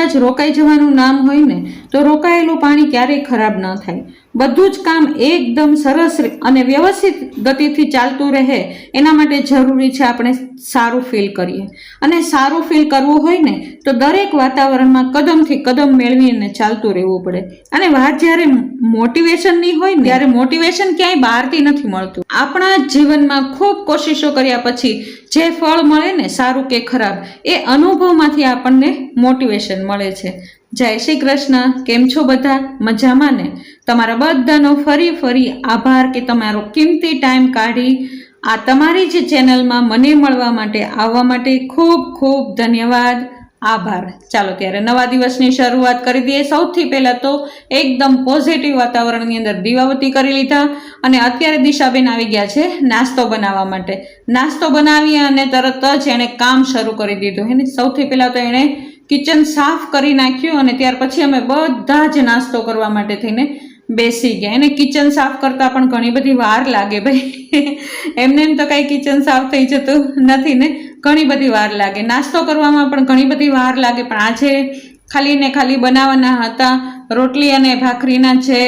કદાચ રોકાઈ જવાનું નામ હોય ને, તો રોકાયેલું પાણી ક્યારેય ખરાબ ન થાય. બધું જ કામ એકદમ સરસ અને વ્યવસ્થિત ગતિથી ચાલતું રહે, એના માટે જરૂરી છે આપણે સારું ફીલ કરીએ. અને સારું ફીલ કરવું હોય ને, તો દરેક વાતાવરણમાં કદમથી કદમ મેળવીને ચાલતું રહેવું પડે. અને વાત જ્યારે મોટિવેશનની હોય ને, ત્યારે મોટિવેશન ક્યાંય બહારથી નથી મળતું. આપણા જીવનમાં ખૂબ કોશિશો કર્યા પછી, જે ફળ મળે ને સારું કે ખરાબ, એ અનુભવમાંથી આપણને મોટિવેશન મળે છે. જય શ્રી કૃષ્ણ. કેમ છો બધા? મજામાં ને? તમારા બધાનો ફરી ફરી આભાર કે તમારો કિંમતી ટાઈમ કાઢી આ તમારી જ ચેનલમાં મને મળવા માટે, આવવા માટે ખૂબ ખૂબ ધન્યવાદ, આભાર. ચાલો ત્યારે નવા દિવસની શરૂઆત કરી દઈએ. સૌથી પહેલાં તો એકદમ પોઝિટિવ વાતાવરણની અંદર દીવાવતી કરી લીધા અને અત્યારે દિશાબેન આવી ગયા છે નાસ્તો બનાવવા માટે. નાસ્તો બનાવી અને તરત જ એણે કામ શરૂ કરી દીધું. એને સૌથી પહેલાં તો એણે કિચન સાફ કરી નાખ્યું અને ત્યાર પછી અમે બધા જ નાસ્તો કરવા માટે થઈને બેસી ગયા. એને કિચન સાફ કરતાં પણ ઘણી બધી વાર લાગે ભાઈ. એમને એમ તો કાંઈ કિચન સાફ થઈ જતું નથી ને, ઘણી બધી વાર લાગે. નાસ્તો કરવામાં પણ ઘણી બધી વાર લાગે, પણ આજે ખાલી ને ખાલી બનાવવાના હતા. રોટલી અને ભાખરીના જે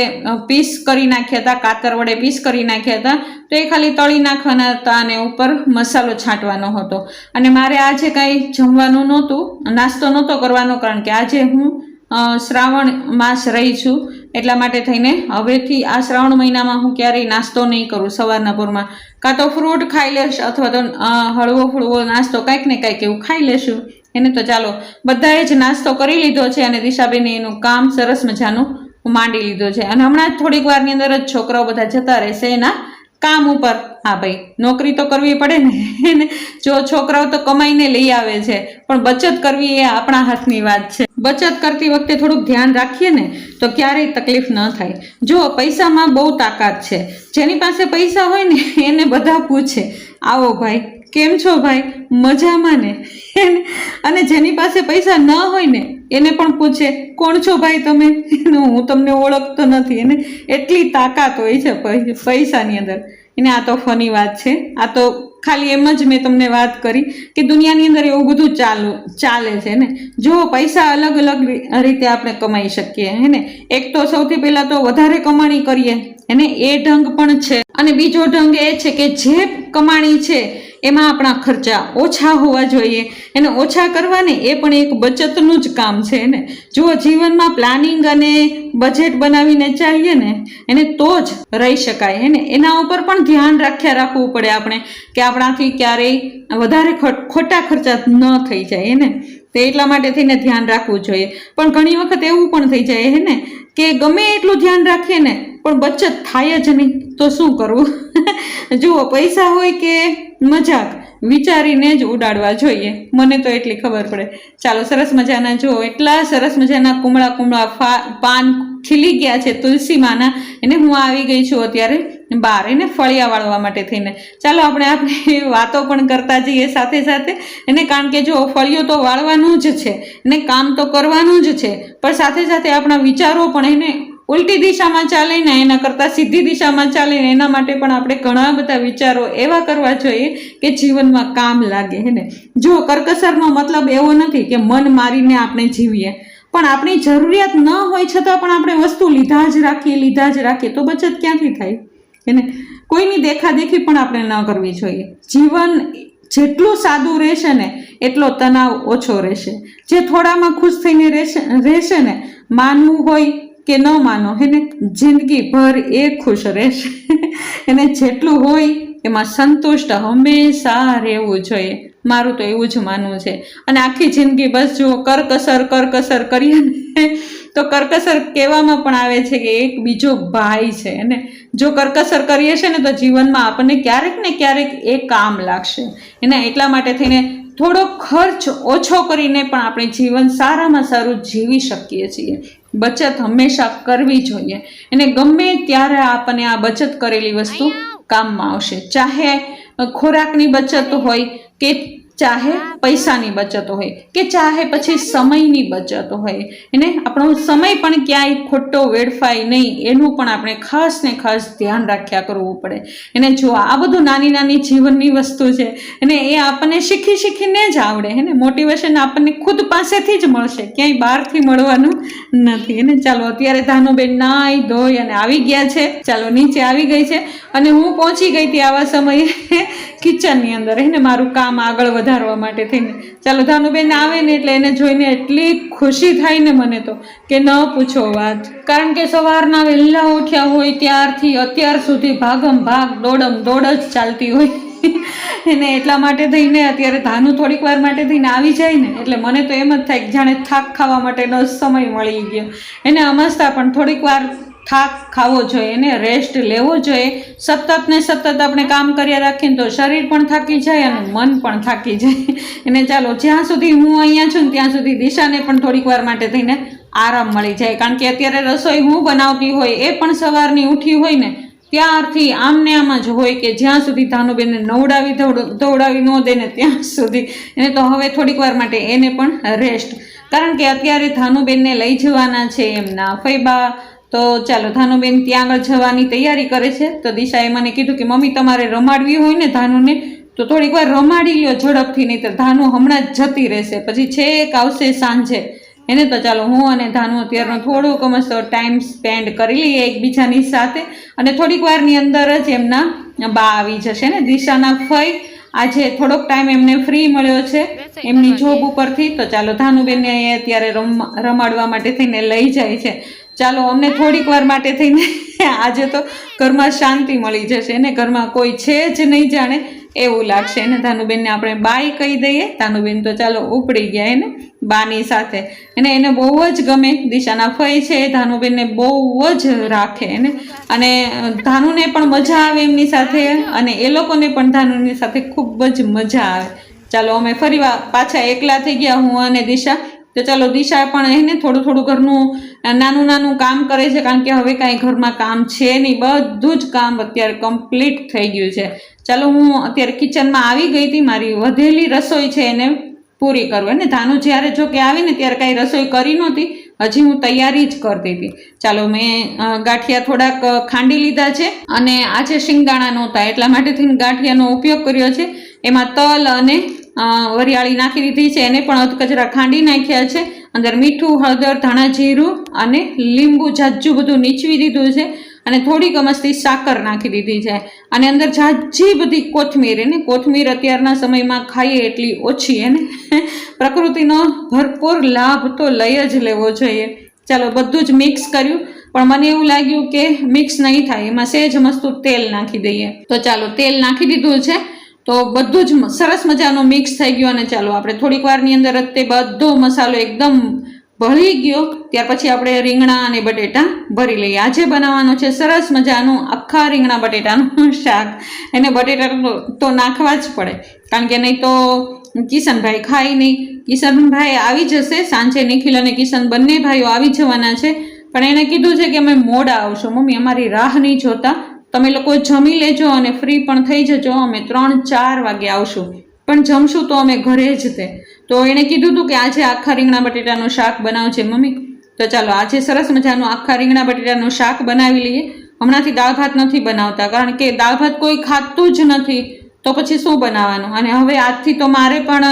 પીસ કરી નાખ્યા હતા, કાતર વડે પીસ કરી નાખ્યા હતા, તો એ ખાલી તળી નાખવાના હતા અને ઉપર મસાલો છાંટવાનો હતો. અને મારે આજે કાંઈ જમવાનું નહોતું, નાસ્તો નહોતો કરવાનો, કારણ કે આજે હું શ્રાવણ માસ રહી છું, એટલા માટે થઈને હવેથી આ શ્રાવણ મહિનામાં હું ક્યારેય નાસ્તો નહીં કરું સવારના પૂરમાં. કાં તો ફ્રૂટ ખાઈ લઈશ અથવા તો હળવો ફળવો નાસ્તો કાંઈક ને કાંઈક એવું ખાઈ લેશું. એને તો ચાલો બધાએ જ નાસ્તો કરી લીધો છે અને દિશાબેને એનું કામ સરસ મજાનું માંડી લીધો છે. અને હમણાં જ થોડીક વારની અંદર જ છોકરાઓ બધા જતા રહેશે એના કામ ઉપર. હા ભાઈ, નોકરી તો કરવી પડે ને. એને જો છોકરાઓ તો કમાઈને લઈ આવે છે. પણ બચત કરવી એ આપણા હાથની વાત છે. બચત કરતી વખતે થોડુંક ધ્યાન રાખીએ ને તો ક્યારેય તકલીફ ન થાય. જો પૈસામાં બહુ તાકાત છે. જેની પાસે પૈસા હોય ને એને બધા પૂછે, આવો ભાઈ કેમ છો ભાઈ? મજામાં ને? અને જેની પાસે પૈસા ન હોય ને, એને પણ પૂછે, કોણ છો ભાઈ તમે? હું તમને ઓળખતો નથી. એને એટલી તાકાત હોય છે પૈસાની અંદર. એને આ તો ફની વાત છે. આ તો ખાલી એમ જ મેં તમને વાત કરી કે દુનિયાની અંદર એવું બધું ચાલુ ચાલે છે, ને? જો પૈસા અલગ અલગ રીતે આપણે કમાઈ શકીએ હે ને એક તો સૌથી પહેલાં તો વધારે કમાણી કરીએ એને એ ઢંગ પણ છે. અને બીજો ઢંગ એ છે કે જે કમાણી છે એમાં આપણા ખર્ચા ઓછા હોવા જોઈએ એને ઓછા કરવાને એ પણ એક બચતનું જ કામ છે ને? જો જીવનમાં પ્લાનિંગ અને બજેટ બનાવીને ચાલીએ ને, એને તો જ રહી શકાય, એને એના ઉપર પણ ધ્યાન રાખ્યા રાખવું પડે આપણે, કે આપણાથી ક્યારેય વધારે ખોટા ખર્ચા ન થઈ જાય, એને? તે એટલા માટે થઈને ધ્યાન રાખવું જોઈએ. પણ ઘણી વખત એવું પણ થઈ જાય હે ને કે ગમે એટલું ધ્યાન રાખીએ ને પણ બચત થાય જ નહીં, તો શું કરવું જુઓ, પૈસા હોય કે મજાક, વિચારીને જ ઉડાડવા જોઈએ. મને તો એટલી ખબર પડે. ચાલો, સરસ મજાના, જુઓ, એટલા સરસ મજાના કુમળા કુમળા પાન ખીલી ગયા છે તુલસીમાંના. એને હું આવી ગઈ છું અત્યારે બહાર, એને ફળિયા વાળવા માટે થઈને. ચાલો, આપણે આપણે વાતો પણ કરતા જઈએ સાથે સાથે. એને કારણ કે જો ફળિયો તો વાળવાનું જ છે, એને કામ તો કરવાનું જ છે. પણ સાથે સાથે આપણા વિચારો પણ એને ઉલટી દિશામાં ચાલીને, એના કરતાં સીધી દિશામાં ચાલીને, એના માટે પણ આપણે ઘણા બધા વિચારો એવા કરવા જોઈએ કે જીવનમાં કામ લાગે, હે ને? જો કરકસરનો મતલબ એવો નથી કે મન મારીને આપણે જીવીએ, પણ આપણી જરૂરિયાત ન હોય છતાં પણ આપણે વસ્તુ લીધા જ રાખીએ, લીધા જ રાખીએ, તો બચત ક્યાંથી થાય? એને કોઈની દેખાદેખી પણ આપણે ન કરવી જોઈએ. જીવન જેટલું સાદું રહેશે ને, એટલો તણાવ ઓછો રહેશે. જે થોડામાં ખુશ થઈને રહેશે રહેશે ને, માનવું હોય કે ન માનો એને જિંદગી ભર એ ખુશ રહેશે. એને જેટલું હોય એમાં સંતુષ્ટ હંમેશા રહેવું જોઈએ. મારું તો એવું જ માનવું છે. અને આખી જિંદગી બસ જો કરકસર કરકસર કરીએ ને, તો કરકસર કહેવામાં પણ આવે છે કે એક બીજો ભાઈ છે અને જો કરકસર કરીએ છે ને, તો જીવનમાં આપણને ક્યારેક ને ક્યારેક એ કામ લાગશે. એના એટલા માટે થઈને થોડો ખર્ચ ઓછો કરીને પણ આપણે જીવન સારામાં સારું જીવી શકીએ છીએ. બચત હંમેશા કરવી જોઈએ. અને ગમે ત્યારે આપણને આ બચત કરેલી વસ્તુ કામમાં આવશે. ચાહે ખોરાકની બચત હોય કે ચાહે પૈસાની બચત હોય કે ચાહે પછી સમયની બચત હોય. એને આપણો સમય પણ ક્યાંય ખોટો વેડફાય નહીં એનું પણ આપણે ખાસ ને ખાસ ધ્યાન રાખ્યા કરવું પડે. એને જો આ બધું નાની નાની જીવનની વસ્તુ છે અને એ આપણને શીખી શીખીને જ આવડે હે ને? મોટિવેશન આપણને ખુદ પાસેથી જ મળશે ક્યાંય બહારથી મળવાનું નથી. એને ચાલો અત્યારે ધાનુબેન નાઈ ધોઈ અને આવી ગયા છે. ચાલો નીચે આવી ગઈ છે અને હું પહોંચી ગઈ હતી આવા સમયે. કિચનની અંદર એને મારું કામ આગળ વધારવા માટે થઈને. ચાલો ધાનુબેન આવે ને એટલે એને જોઈને એટલી ખુશી થાય ને મને તો કે ન પૂછો વાત. કારણ કે સવારના વહેલા ઉઠ્યા હોય ત્યારથી અત્યાર સુધી ભાગમ ભાગ દોડમ દોડ જ ચાલતી હોય. એને એટલા માટે થઈને અત્યારે ધાનુ થોડીક વાર માટે થઈને આવી જાય ને એટલે મને તો એમ જ થાય કે જાણે થાક ખાવા માટેનો સમય મળી ગયો. એને અમસ્તા પણ થોડીક વાર થાક ખાવો જોઈએ એને રેસ્ટ લેવો જોઈએ. સતત ને સતત આપણે કામ કર્યા રાખીએ ને તો શરીર પણ થાકી જાય અને મન પણ થાકી જાય. એને ચાલો, જ્યાં સુધી હું અહીંયા છું ને ત્યાં સુધી દિશાને પણ થોડીક વાર માટે થઈને આરામ મળી જાય. કારણ કે અત્યારે રસોઈ હું બનાવતી હોય એ પણ સવારની ઉઠી હોય ને, ત્યારથી આમને આમ જ હોય કે જ્યાં સુધી ધાનુબેનને નવડાવી ધવડ- ન દે ને ત્યાં સુધી. એને તો હવે થોડીક વાર માટે એને પણ રેસ્ટ કારણ કે અત્યારે ધાનુબેનને લઈ જવાના છે એમના ફૈબા તો ચાલો, ધાનુબેન ત્યાં આગળ જવાની તૈયારી કરે છે. તો દિશાએ મને કીધું કે, મમ્મી, તમારે રમાડવી હોય ને ધાનુને, તો થોડીક વાર રમાડી લ્યો ઝડપથી નહીં તો ધાનુ હમણાં જ જતી રહેશે. પછી છેક આવશે સાંજે. એને તો ચાલો, હું અને ધાનુ અત્યારનો થોડોક મસ્ત ટાઈમ સ્પેન્ડ કરી લઈએ એકબીજાની સાથે. અને થોડીક વારની અંદર જ એમના બા આવી જશે ને, દિશાના ફઈ. આજે થોડોક ટાઈમ એમને ફ્રી મળ્યો છે. એમની જોબ ઉપરથી. તો ચાલો ધાનુબેનને અહીંયા અત્યારે રમ રમાડવા માટે થઈને લઈ જાય છે. ચાલો અમને થોડીક વાર માટે થઈને આજે તો ઘરમાં શાંતિ મળી જશે ને? ઘરમાં કોઈ છે જ નહીં જાણે. એવું લાગશે એને ધાનુબેનને આપણે બાય કહી દઈએ. ધાનુબેન તો ચાલો ઉપડી ગયા એને બાની સાથે. અને એને બહુ જ ગમે દિશાના ફઈ છે, ધાનુબેનને બહુ જ રાખે એને. અને ધાનુને પણ મજા આવે એમની સાથે અને એ લોકોને પણ ધાનુની સાથે ખૂબ જ મજા આવે. ચાલો અમે ફરી પાછા એકલા થઈ ગયા હું અને દિશા. તો ચાલો દિશા પણ એને થોડું થોડું ઘરનું નાનું નાનું કામ કરે છે, કારણ કે હવે કાંઈ ઘરમાં કામ છે નહીં. બધું જ કામ અત્યારે કમ્પ્લીટ થઈ ગયું છે. ચાલો હું અત્યારે કિચનમાં આવી ગઈ હતી, મારી વધેલી રસોઈ છે એને પૂરી કરવું અને ધાનું જ્યારે જો કે આવીને ત્યારે કાંઈ રસોઈ કરી નહોતી, હજી હું તૈયારી જ કરતી હતી. ચાલો મેં ગાંઠિયા થોડાક ખાંડી લીધા છે અને આજે શિંગદાણા નહોતા, એટલા માટે થઈને ગાંઠિયાનો ઉપયોગ કર્યો છે. એમાં તલ અને વરિયાળી નાખી દીધી છે. એને પણ અધકચરા ખાંડી નાખ્યા છે. અંદર મીઠું, હળદર, ધાણા જીરું અને લીંબુ, જાજુ બધું નીચવી દીધું છે અને થોડીક અમસ્તી સાકર નાખી દીધી છે. અને અંદર જાજી બધી કોથમીર એને, કોથમીર અત્યારના સમયમાં ખાઈએ એટલી ઓછી એને. પ્રકૃતિનો ભરપૂર લાભ તો લઈ જ લેવો જોઈએ. ચાલો, બધું જ મિક્સ કર્યું. પણ મને એવું લાગ્યું કે મિક્સ નહીં થાય. એમાં સહેજ મસ્તું તેલ નાખી દઈએ. તો ચાલો, તેલ નાખી દીધું છે. તો બધું જ સરસ મજાનું મિક્સ થઈ ગયું અને ચાલો આપણે થોડીક વારની અંદર જ તે બધો મસાલો એકદમ ભળી ગયો. ત્યાર પછી આપણે રીંગણા અને બટેટા ભરી લઈએ. આજે બનાવવાનું છે, સરસ મજાનું આખા રીંગણા બટેટાનું શાક. એને બટેટા તો- નાખવા જ પડે. કારણ કે નહીં તો કિશનભાઈ ખાય નહીં. કિશનભાઈ આવી જશે, સાંજે નિખિલ અને કિશન બંને ભાઈઓ આવી જવાના છે. પણ એણે કીધું છે કે અમે મોડા આવશું. મમ્મી અમારી રાહ નહીં જોતા. તમે લોકો જમી લેજો અને ફ્રી પણ થઈ જજો, અમે ત્રણ ચાર વાગે આવશું. પણ જમશું તો અમે ઘરે જ તે. તો એણે કીધું હતું કે આજે આખા રીંગણા બટેટાનું શાક બનાવજે મમ્મી. તો ચાલો, આજે સરસ મજાનું આખા રીંગણા બટેટાનું શાક બનાવી લઈએ. હમણાંથી દાળ ભાત નથી બનાવતા, કારણ કે દાળ ભાત કોઈ ખાતું જ નથી. તો પછી શું બનાવવાનું? અને હવે આજથી તો મારે પણ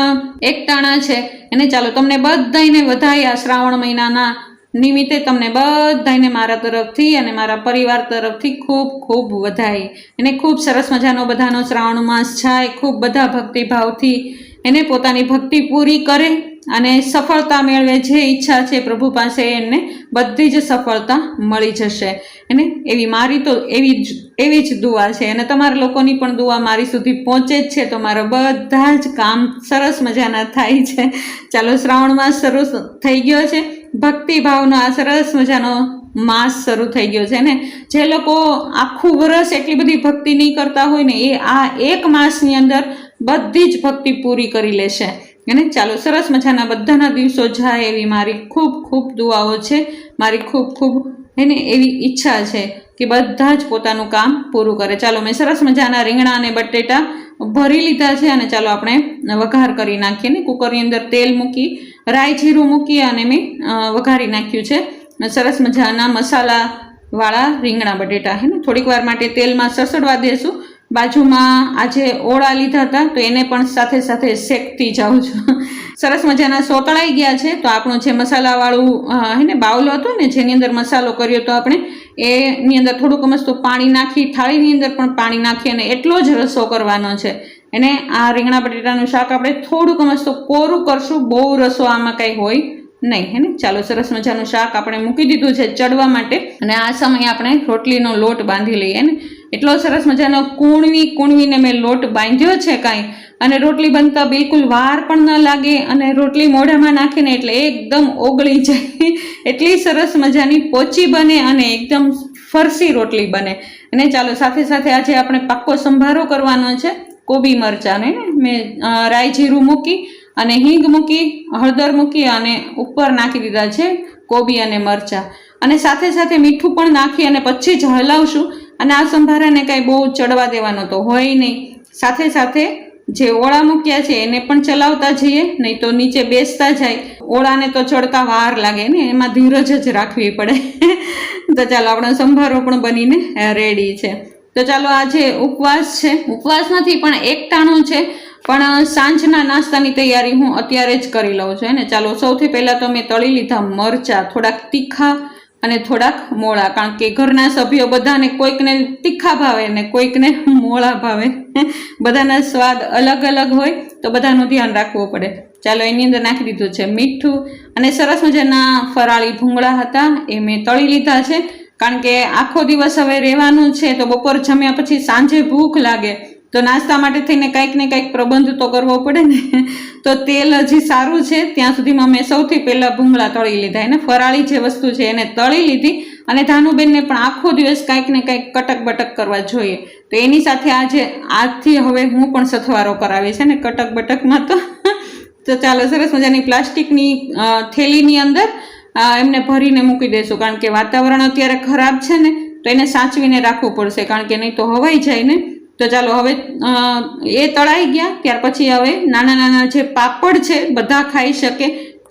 એક ટાણા છે. એને ચાલો, તમને બધાયને વધાય શ્રાવણ મહિનાના નિમિત્તે તમને બધાયને મારા તરફથી અને મારા પરિવાર તરફથી ખૂબ ખૂબ વધાય એને ખૂબ સરસ મજાનો બધાનો શ્રાવણ માસ જાય ખૂબ બધા ભક્તિભાવથી એને પોતાની ભક્તિ પૂરી કરે અને સફળતા મેળવે જે ઈચ્છા છે પ્રભુ પાસે એને બધી જ સફળતા મળી જશે. એને એવી મારી તો એવી જ એવી જ દુઆ છે અને તમારા લોકોની પણ દુઆ મારી સુધી પહોંચે જ છે. તો મારા બધા જ કામ સરસ મજાના થાય છે. ચાલો શ્રાવણ માસ શરૂ થઈ ગયો છે. ભક્તિભાવનો આ સરસ મજાનો માસ શરૂ થઈ ગયો છે ને? જે લોકો આખું વરસ એટલી બધી ભક્તિ નહીં કરતા હોય ને, એ આ એક માસની અંદર બધી જ ભક્તિ પૂરી કરી લેશે. અને ચાલો, સરસ મજાના બધાના દિવસો જાય એવી મારી ખૂબ ખૂબ દુઆઓ છે. મારી ખૂબ ખૂબ એને એવી ઈચ્છા છે કે બધા જ પોતાનું કામ પૂરું કરે. ચાલો, મેં સરસ મજાના રીંગણા અને બટેટા ભરી લીધા છે અને ચાલો આપણે વઘાર કરી નાખીએ ને. કુકરની અંદર તેલ મૂકી રાઈ જીરું મૂકી અને મેં વઘારી નાખ્યું છે. સરસ મજાના મસાલાવાળા રીંગણા બટેટા, હે ને? થોડીક વાર માટે તેલમાં સસડવા દેશું. બાજુમાં આજે ઓળા લીધા હતા, તો એને પણ સાથે સાથે શેકતી જાઉં છું. સરસ મજાના સોતળાઈ ગયા છે, તો આપણું જે મસાલાવાળું હે ને, બાઉલ હતું ને, જેની અંદર મસાલો કર્યો તો આપણે, એની અંદર થોડુંક મસ્તું પાણી નાખી, થાળીની અંદર પણ પાણી નાખી અને એટલો જ રસો કરવાનો છે. એને આ રીંગણા બટેટાનું શાક આપણે થોડુંક મસ્ત કોરું કરશું, બહુ રસો આમાં કંઈ હોય નહીં, હે ને? ચાલો, સરસ મજાનું શાક આપણે મૂકી દીધું છે ચડવા માટે અને આ સમયે આપણે રોટલીનો લોટ બાંધી લઈએ ને? એટલો સરસ મજાનો કૂણવી કૂણવીને મેં લોટ બાંધ્યો છે કાંઈ અને રોટલી બનતા બિલકુલ વાર પણ ન લાગે અને રોટલી મોઢામાં નાખીને એટલે એકદમ ઓગળી જાય. એટલી સરસ મજાની પોચી બને અને એકદમ ફરસી રોટલી બને. અને ચાલો, સાથે સાથે આજે આપણે પાક્કો સંભારો કરવાનો છે. કોબી મરચાંને મેં રાઈ જીરું મૂકી અને હિંગ મૂકી, હળદર મૂકી અને ઉપર નાખી દીધા છે કોબી અને મરચાં. અને સાથે સાથે મીઠું પણ નાખી અને પછી જ હલાવશું. અને આ સંભારાને કાંઈ બહુ ચડવા દેવાનો તો હોય નહીં. સાથે સાથે જે ઓળા મૂક્યા છે એને પણ ચલાવતા જઈએ, નહીં તો નીચે બેસતા જાય. ઓળાને તો ચડતા વાર લાગે ને, એમાં ધીરજ જ રાખવી પડે. તો ચાલો, આપણો સંભારો પણ બનીને રેડી છે. તો ચાલો આજે ઉપવાસ છે, ઉપવાસ નથી પણ એકટાણું છે, પણ સાંજના નાસ્તાની તૈયારી હું અત્યારે જ કરી લઉં છું ને ચાલો સૌથી પહેલાં તો મેં તળી લીધા મરચાં, થોડાક તીખા અને થોડાક મોળા, કારણ કે ઘરના સભ્યો બધાને કોઈકને તીખા ભાવે ને કોઈકને મોળા ભાવે. બધાના સ્વાદ અલગ અલગ હોય, તો બધાનું ધ્યાન રાખવું પડે. ચાલો એની અંદર નાખી દીધું છે મીઠું અને સરસ મજાના ફરાળી ભૂંગળા હતા, એ મેં તળી લીધા છે. કારણ કે આખો દિવસ હવે રહેવાનું છે, તો બપોર જમ્યા પછી સાંજે ભૂખ લાગે. તો નાસ્તા માટે થઈને કંઈક ને કંઈક પ્રબંધ તો કરવો પડે ને. તો તેલ હજી સારું છે, ત્યાં સુધીમાં મેં સૌથી પહેલાં ભૂંગળા તળી લીધા. એને ફરાળી જે વસ્તુ છે એને તળી લીધી અને ધાનુબેનને પણ આખો દિવસ કાંઈક ને કંઈક કટક બટક કરવા જોઈએ. તો એની સાથે આજે, આજથી હવે હું પણ સથવારો કરાવી છે ને કટક બટકમાં તો. તો ચાલો, સરસ મજાની પ્લાસ્ટિકની થેલીની અંદર એમને ભરીને મૂકી દઈશું કારણ કે વાતાવરણ અત્યારે ખરાબ છે ને, તો એને સાચવીને રાખવું પડશે, કારણ કે નહીં તો હવાઈ જાય ને. તો ચાલો હવે એ તળાઈ ગયા, ત્યાર પછી હવે નાના નાના જે પાપડ છે, બધા ખાઈ શકે.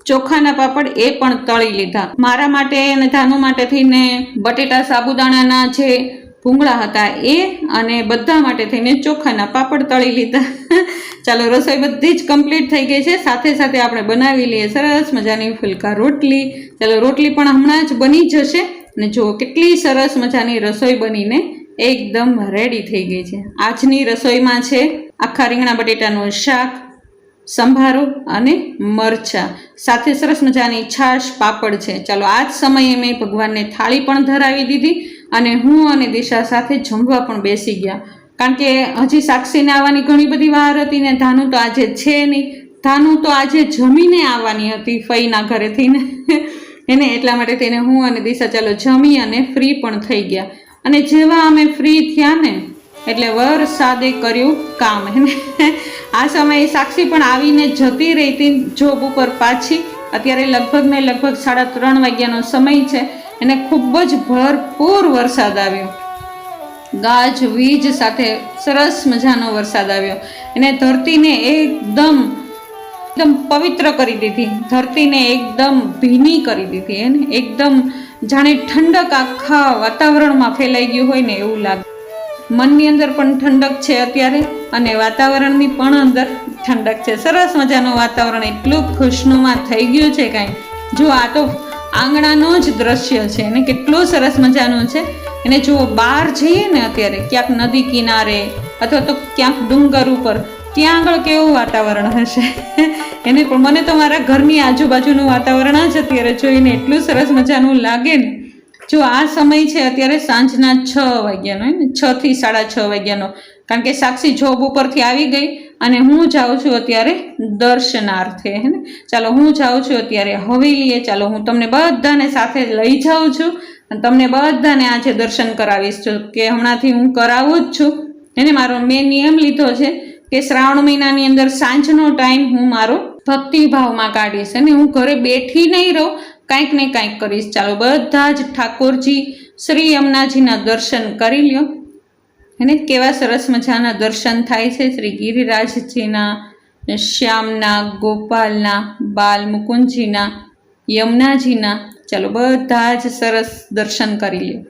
ચોખાના પાપડ એ પણ તળી લીધા. મારા માટે અને ધાનુ માટે થઈને બટેટા સાબુદાણાના જે ભૂંગળા હતા એ અને બધા માટે થઈને ચોખાના પાપડ તળી લીધા. ચાલો, રસોઈ બધી જ કમ્પ્લીટ થઈ ગઈ છે. સાથે સાથે આપણે બનાવી લઈએ સરસ મજાની ફુલકા રોટલી. ચાલો, રોટલી પણ હમણાં જ બની જશે. અને જુઓ કેટલી સરસ મજાની રસોઈ બનીને એકદમ રેડી થઈ ગઈ છે. આજની રસોઈમાં છે આખા રીંગણા બટેટાનું શાક, સંભારો અને મરચાં. સાથે સરસ મજાની છાશ પાપડ છે. ચાલો આ જ સમયે મેં ભગવાનને થાળી પણ ધરાવી દીધી. અને હું અને દિશા સાથે જમવા પણ બેસી ગયા. કારણ કે હજી સાક્ષીને આવવાની ઘણી બધી વાર હતી ને ધાનુ તો આજે છે નહીં. ધાનુ તો આજે જમીને આવવાની હતી ફઈના ઘરેથી ને. એને એટલા માટે થઈને હું અને દિશા ચાલો જમી અને ફ્રી પણ થઈ ગયા. અને જેવા અમે ફ્રી થયા ને, એટલે વરસાદે કર્યું કામ. એને આ સમયે સાક્ષી પણ આવીને જતી રહી હતી, જોબ ઉપર પાછી. અત્યારે લગભગ ને લગભગ સાડા ત્રણ વાગ્યાનો સમય છે. એને ખૂબ જ ભરપૂર વરસાદ આવ્યો. ગાજ, વીજ સાથે સરસ મજાનો વરસાદ આવ્યો. અને ધરતીને એકદમ એકદમ પવિત્ર કરી દીધી. ધરતીને એકદમ ભીની કરી દીધી. એને એકદમ જાણે ઠંડક આખા વાતાવરણમાં ફેલાઈ ગયું હોય ને એવું લાગે. મનની અંદર પણ ઠંડક છે અત્યારે અને વાતાવરણની પણ અંદર ઠંડક છે. સરસ મજાનું વાતાવરણ. એટલું ખુશનુમા થઈ ગયું છે કાંઈ. જો આ તો આંગણાનો જ દ્રશ્ય છે. અને કેટલું સરસ મજાનું છે. એને જો બહાર જઈએ ને અત્યારે, ક્યાંક નદી કિનારે અથવા તો ક્યાંક ડુંગર ઉપર, ત્યાં આગળ કેવું વાતાવરણ હશે? એને પણ મને તો મારા ઘરની આજુબાજુનું વાતાવરણ જ અત્યારે જોઈને એટલું સરસ મજાનું લાગે ને. જો આ સમય છે અત્યારે સાંજના છ વાગ્યાનો ને? છ થી સાડા છ વાગ્યાનો. કારણ કે સાક્ષી જોબ ઉપરથી આવી ગઈ. અને હું જાઉં છું અત્યારે દર્શનાર્થે, હે ને? ચાલો, હું જાઉં છું અત્યારે હવેલીએ. ચાલો, હું તમને બધાને સાથે લઈ જાઉં છું અને તમને બધાને આજે દર્શન કરાવીશ છું. કે હમણાંથી હું કરાવું જ છું. એને મારો મેં નિયમ લીધો છે કે શ્રાવણ મહિનાની અંદર સાંજનો ટાઈમ હું મારો ભક્તિભાવમાં કાઢીશ અને હું ઘરે બેઠી નહીં રહું, કાંઈક ને કાંઈક કરીશ. ચાલો, બધા જ ઠાકોરજી શ્રી યમુનાજીના દર્શન કરી લ્યો. એને કેવા સરસ મજાના દર્શન થાય છે શ્રી ગિરિરાજજીના શ્યામના, ગોપાલના, બાલ મુકુંદજીના, યમુનાજીના. ચાલો બધા જ સરસ દર્શન કરી લે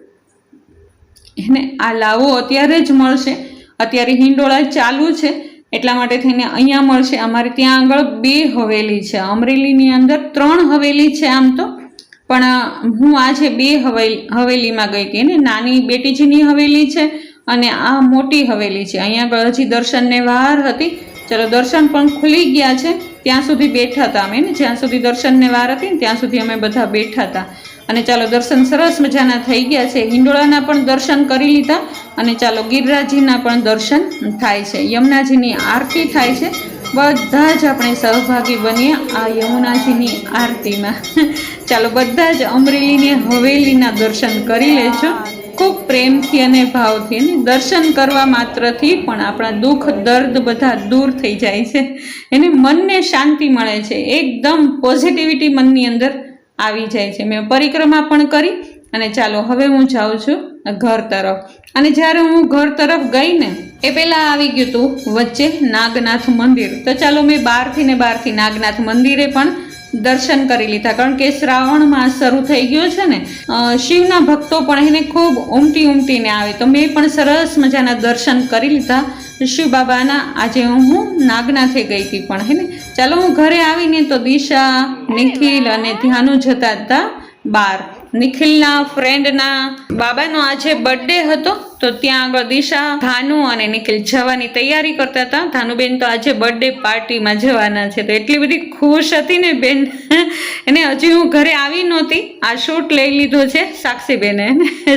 એને આ લાવો અત્યારે જ મળશે. અત્યારે હિંડોળા ચાલુ છે. એટલા માટે થઈને અહીંયા મળશે. અમારે ત્યાં આગળ બે હવેલી છે. અમરેલીની અંદર ત્રણ હવેલી છે આમ તો. પણ હું આજે બે હવેલી, હવેલીમાં ગઈ હતી. ને નાની બેટીજીની હવેલી છે. અને આ મોટી હવેલી છે. અહીંયા આગળ હજી દર્શનને વાર હતી. ચલો, દર્શન પણ ખુલી ગયા છે. ત્યાં સુધી બેઠા હતા અમે જ્યાં સુધી દર્શનને વાર હતી ને, ત્યાં સુધી અમે બધા બેઠા હતા. અને ચાલો, દર્શન સરસ મજાના થઈ ગયા છે. હિંડોળાના પણ દર્શન કરી લીધા અને ચાલો ગિરરાજીના પણ દર્શન થાય છે. યમુનાજીની આરતી થાય છે. બધા જ આપણે સહભાગી બનીએ આ યમુનાજીની આરતીમાં. ચાલો, બધા જ અમરેલીની હવેલીના દર્શન કરી લેજો. ખૂબ પ્રેમથી અને ભાવથી એને દર્શન કરવા માત્રથી પણ આપણા દુઃખ, દર્દ બધા દૂર થઈ જાય છે. એને મનને શાંતિ મળે છે. એકદમ પોઝિટિવિટી મનની અંદર આવી જાય છે. મેં પરિક્રમા પણ કરી અને ચાલો હવે હું જાઉં છું ઘર તરફ. અને જ્યારે હું ઘર તરફ ગઈ ને, એ પહેલાં આવી ગયું હતું વચ્ચે નાગનાથ મંદિર. તો ચાલો મેં બહારથી ને બહારથી નાગનાથ મંદિરે પણ દર્શન કરી લીધા. કારણ કે શ્રાવણ માસ શરૂ થઈ ગયો છે ને શિવના ભક્તો પણ એને ખૂબ ઉમટી ઉમટીને આવે. તો મેં પણ સરસ મજાના દર્શન કરી લીધા. શિવ બાબાના, આજે હું નાગનાથે ગઈ હતી પણ, હે ને? ચાલો હું ઘરે આવીને તો દિશા, નિખિલ અને ધ્યાનું જતા હતા બાર. નિખિલના ફ્રેન્ડના બાબાનો આજે બર્થડે હતો, તો ત્યાં આગળ દિશા ભાનુ અને નિખિલ જવાની તૈયારી કરતા હતા. ધાનુબેન તો આજે બર્થડે પાર્ટીમાં જવાના છે, તો એટલી બધી ખુશ હતી ને બેન. એને હજી હું ઘરે આવી નહોતી. આ શૂટ લઈ લીધો છે સાક્ષીબેને.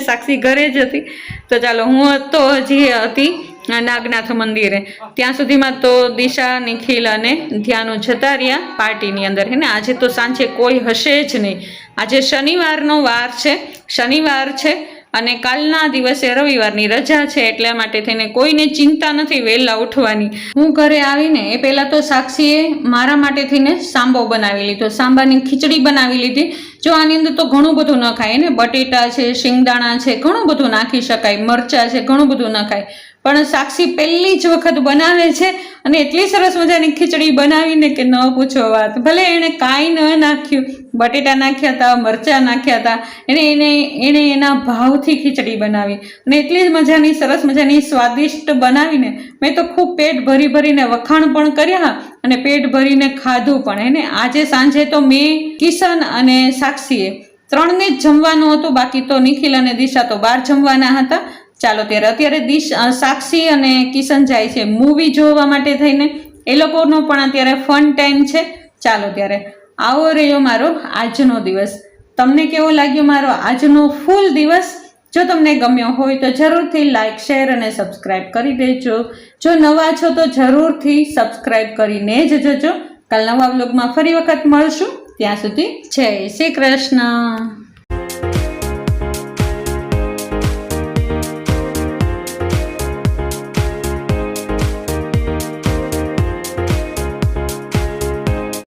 સાક્ષી ઘરે જ હતી. તો ચાલો હું તો હજી હતી. નાગનાથ મંદિરે. ત્યાં સુધીમાં તો દિશા, નિખિલ અને ધ્યાનો જતા રહ્યા પાર્ટીની અંદર. હે ને? આજે તો સાંજે કોઈ હશે જ નહીં. આજે શનિવારનો વાર છે. શનિવાર છે અને કાલના દિવસે રવિવારની રજા છે એટલા માટે થઈને કોઈને ચિંતા નથી વહેલા ઉઠવાની. હું ઘરે આવીને એ પહેલાં તો સાક્ષીએ મારા માટે થઈને સાંબો બનાવી લીધો. સાંબાની ખીચડી બનાવી લીધી. જો આની અંદર તો ઘણું બધું ન ખાય ને બટેટા છે, શિંગદાણા છે, ઘણું બધું નાખી શકાય, મરચાં છે, ઘણું બધું ન ખાય. પણ સાક્ષી પહેલી જ વખત બનાવે છે અને એટલી સરસ મજાની ખીચડી બનાવીને કે ન પૂછો વાત. ભલે એણે કાંઈ ન નાખ્યું, બટેટા નાખ્યા હતા, મરચાં નાખ્યા હતા, એને એને એણે એના ભાવથી ખીચડી બનાવી. અને એટલી જ મજાની, સરસ મજાની સ્વાદિષ્ટ બનાવીને મેં તો ખૂબ પેટ ભરી ભરીને વખાણ પણ કર્યા. અને પેટ ભરીને ખાધું પણ એને આજે સાંજે તો મેં કિશન અને સાક્ષીએ ત્રણને જ જમવાનું હતું, બાકી તો નિખિલ અને દિશા તો બહાર જમવાના હતા. ચાલો ત્યારે અત્યારે દિશ સાક્ષી અને કિશન જાય છે મૂવી જોવા માટે થઈને. એ લોકોનો પણ અત્યારે ફન ટાઈમ છે. ચાલો ત્યારે આવો રહ્યો મારો આજનો દિવસ. તમને કેવો લાગ્યો મારો આજનો ફૂલ દિવસ? જો તમને ગમ્યો હોય તો જરૂરથી લાઇક શેર અને સબસ્ક્રાઇબ કરી દેજો. જો નવા છો તો જરૂરથી સબસ્ક્રાઇબ કરીને જ જજો. કાલ નવા બ્લોગમાં ફરી વખત મળશું. ત્યાં સુધી જય શ્રી કૃષ્ણ.